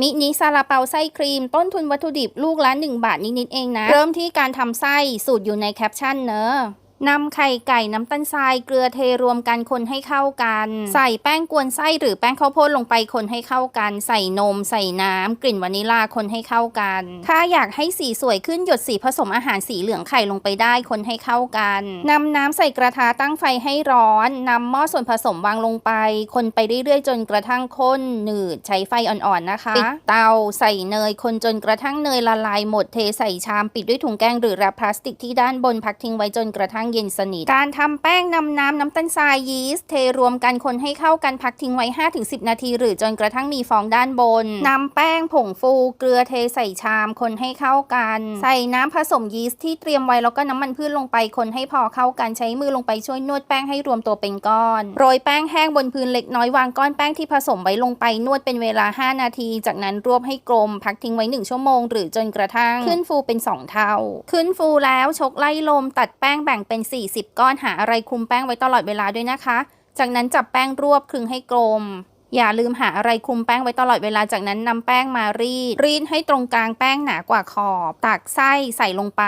มินิซาลาเปาไส้ครีม ต้นทุนวัตถุดิบลูกละ 1 บาทนิดๆเองนะ เริ่มที่การทำไส้สูตรอยู่ในแคปชั่นเนอะ นำไข่ไก่น้ำตาลทรายเกลือเทรวมกันคนให้เข้ากัน ใส่แป้งกวนไส้หรือแป้งข้าวโพดลงไปคนให้เข้ากัน ใส่นม ใส่น้ำกลิ่นวานิลลาคนให้เข้ากัน ถ้าอยากให้สีสวยขึ้นหยดสีผสมอาหารสีเหลืองไข่ลงไปได้คนให้เข้ากันนำน้ำใส่กระทะตั้งไฟให้ร้อนนำหม้อส่วนผสมวางลงไป คนไปเรื่อยๆ จนกระทั่งข้นหนืดใช้ไฟอ่อนๆนะคะปิดเตาใส่เนยคนจนกระทั่งเนยละลายหมดเทใส่ชามปิดด้วยถุงแกงหรือแรปพลาสติกที่ด้านบนพักทิ้งไว้จนกระทั่งเย็นสนิท การทำแป้งนำน้ำน้ำตาลทรายยีสต์เทรวมกันคนให้เข้ากันพักทิ้งไว้ 5-10 นาที หรือจนกระทั่งมีฟองด้านบนนำแป้งผงฟูเกลือเทใส่ชามคนให้เข้ากัน ใส่น้ำผสมยีสต์ที่เตรียมไว้แล้วก็น้ำมันพืชลงไปคนให้พอเข้ากันใช้มือลงไปช่วยนวดแป้งให้รวมตัวเป็นก้อน โรยแป้งแห้งบนพื้นเล็กน้อยวางก้อนแป้งที่ผสมไว้ลงไปนวดเป็นเวลา 5 นาที จากนั้นรวบให้กลม พักทิ้งไว้ 1 ชั่วโมง หรือจนกระทั่ง ขึ้นฟูเป็น 2 เท่า ขึ้นฟูแล้วชกไล่ลมตัดแป้งแบ่งเป็น 40 ก้อนหาอะไรคลุมแป้งไว้ตลอดเวลาด้วยนะคะ จากนั้นจับแป้งรวบคลึงให้กลม อย่าลืมหาอะไรคลุมแป้งไว้ตลอดเวลาจากนั้นนำแป้งมารีด รีดให้ตรงกลางแป้งหนากว่าขอบ ตักไส้ใส่ลงไป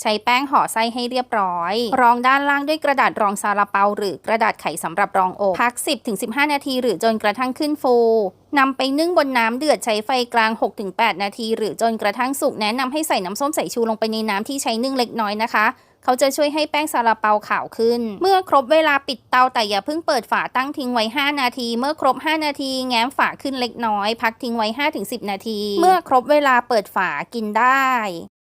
ใช้แป้งห่อไส้ให้เรียบร้อย รองด้านล่างด้วยกระดาษรองซาลาเปา หรือกระดาษไขสำหรับรองอกพัก 10-15 นาที หรือจนกระทั่งขึ้นฟูนำไปนึ่งบนน้ำเดือดใช้ไฟกลาง 6-8 นาที หรือจนกระทั่งสุกแนะนำให้ใส่น้ำส้มสายชูลงไปในน้ำที่ใช้นึ่งเล็กน้อยนะคะ เขาจะช่วยให้แป้งซาลาเปาขาวขึ้น เมื่อครบเวลาปิดเตาแต่อย่าเพิ่งเปิดฝาตั้งทิ้งไว้ 5 นาที เมื่อครบ 5 นาที แง้มฝาขึ้นเล็กน้อย พักทิ้งไว้ 5-10 นาที เมื่อครบเวลาเปิดฝากินได้